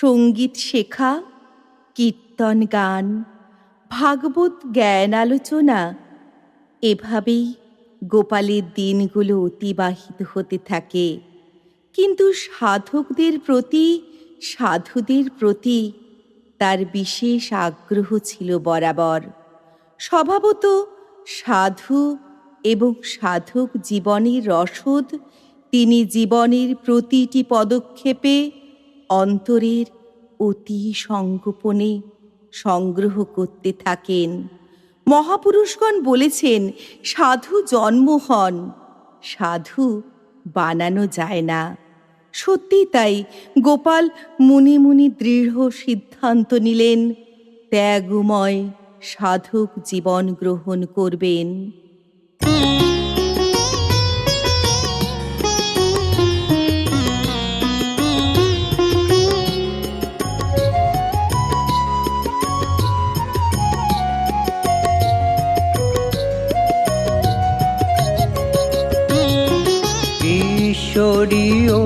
সংগীত শেখা, কীর্তন গান, ভাগবত জ্ঞান আলোচনা, এভাবেই গোপালের দিনগুলো অতিবাহিত হতে থাকে। কিন্তু সাধকদের প্রতি, সাধুদের প্রতি তার বিশেষ আগ্রহ ছিল বরাবর। স্বভাবত সাধু এবং সাধক জীবনের রসদ তিনি জীবনের প্রতিটি পদক্ষেপে অন্তরের অতি সংগোপনে সংগ্রহ করতে থাকেন। মহাপুরুষগণ বলেছেন, সাধু জন্ম হন, সাধু বানানো যায় না। সত্যি তাই, গোপাল মুনি মুনি দৃঢ় সিদ্ধান্ত নিলেন, ত্যাগময় সাধক জীবন গ্রহণ করবেন। ঈশ্বরীয়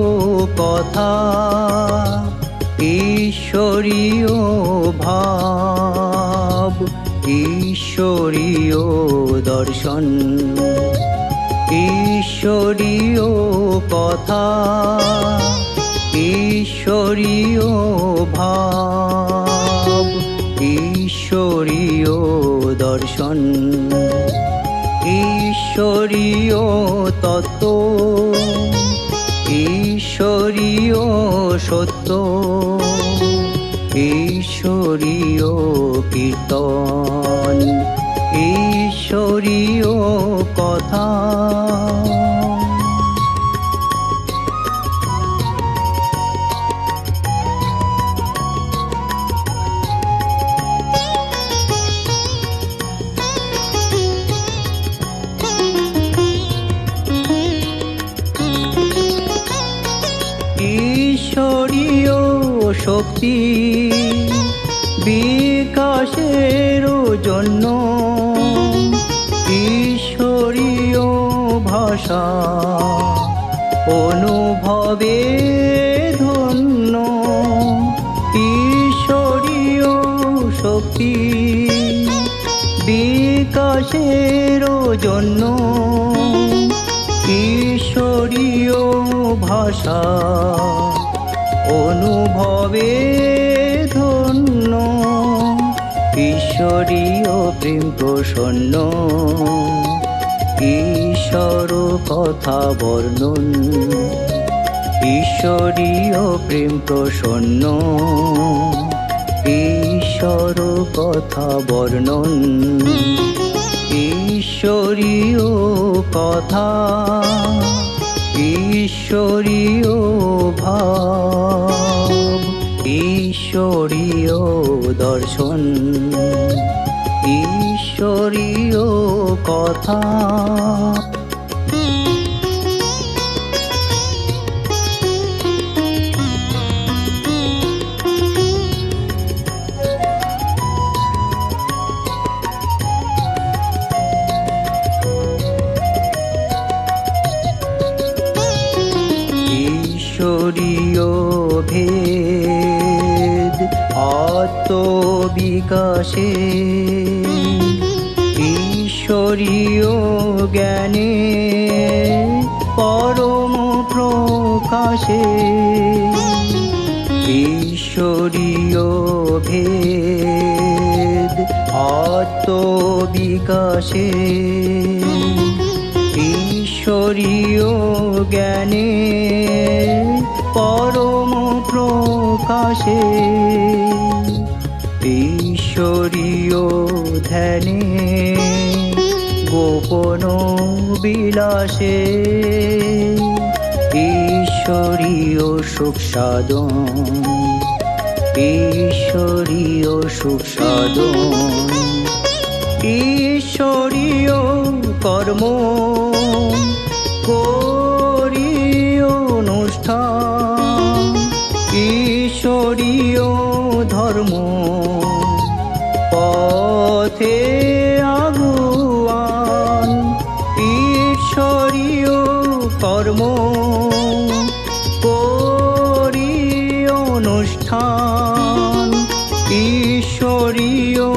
কথা ঈশ্বরীয় ভাব ঈশ্বরীয় দর্শন ঈশ্বরীয় কথা ঈশ্বরীয় ভাব ঈশ্বরীয় দর্শন ঈশ্বরীয় তত্ত্ব ঈশ্বরীয় সত্য। ঈশ্বরীয় কীর্তন। ঈশ্বরীয় কথা। শক্তি বিকাশের জন্য ঈশ্বরীয় ভাষা অনুভবে ধন্য ঈশ্বরীয় শক্তি বিকাশের জন্য ঈশ্বরীয় ভাষা অনুভবে ধন্য ঈশ্বরীয় প্রেম প্রসন্ন, ঈশ্বর কথা বর্ণন, ঈশ্বরীয় প্রেম প্রসন্ন, ঈশ্বর কথা বর্ণন, ঈশ্বরীয় কথা, ঈশ্বরীয় ঈশ্বরীয় ভেদ আত্মবিকাশে ঈশ্বরীয় জ্ঞানে পরম প্রকাশে। ঈশ্বরীয় ভেদ আত্মবিকাশে। ঈশ্বরীয় জ্ঞানে পরম প্রকাশে। ঈশ্বরীয় ধ্যানে গোপন বিলাসে। ঈশ্বরীয় সুখ সাধন, ঈশ্বরীয় সুখ সাধন। ঈশ্বরীয় কর্ম করি অনুষ্ঠান, ঈশ্বরীয় ধর্ম পথে কর্ম করি অনুষ্ঠান, ঈশ্বরীয়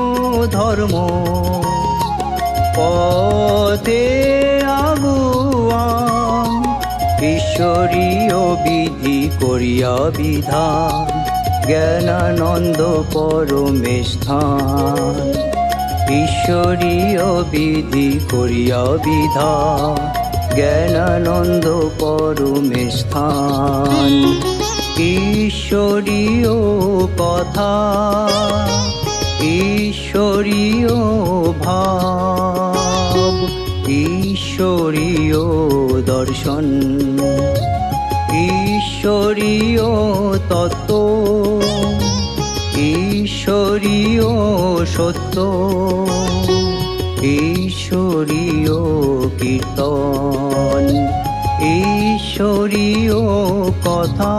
ধর্ম পথে আগুয়ান, ঈশ্বরীয় বিধি করিয়া বিধান, জ্ঞানানন্দ পরমেষ্ঠান, ঈশ্বরীয় বিধি করিয়া বিধান। জ্ঞানানন্দ পরমেষ্ঠান। ঈশ্বরীয় কথা ঈশ্বরীয় ভাব ঈশ্বরীয় দর্শন ঈশ্বরীয় তত্ত্ব ঈশ্বরীয় সত্য ঈশ্বরীয় কীর্তন। ঈশ্বরীয় কথা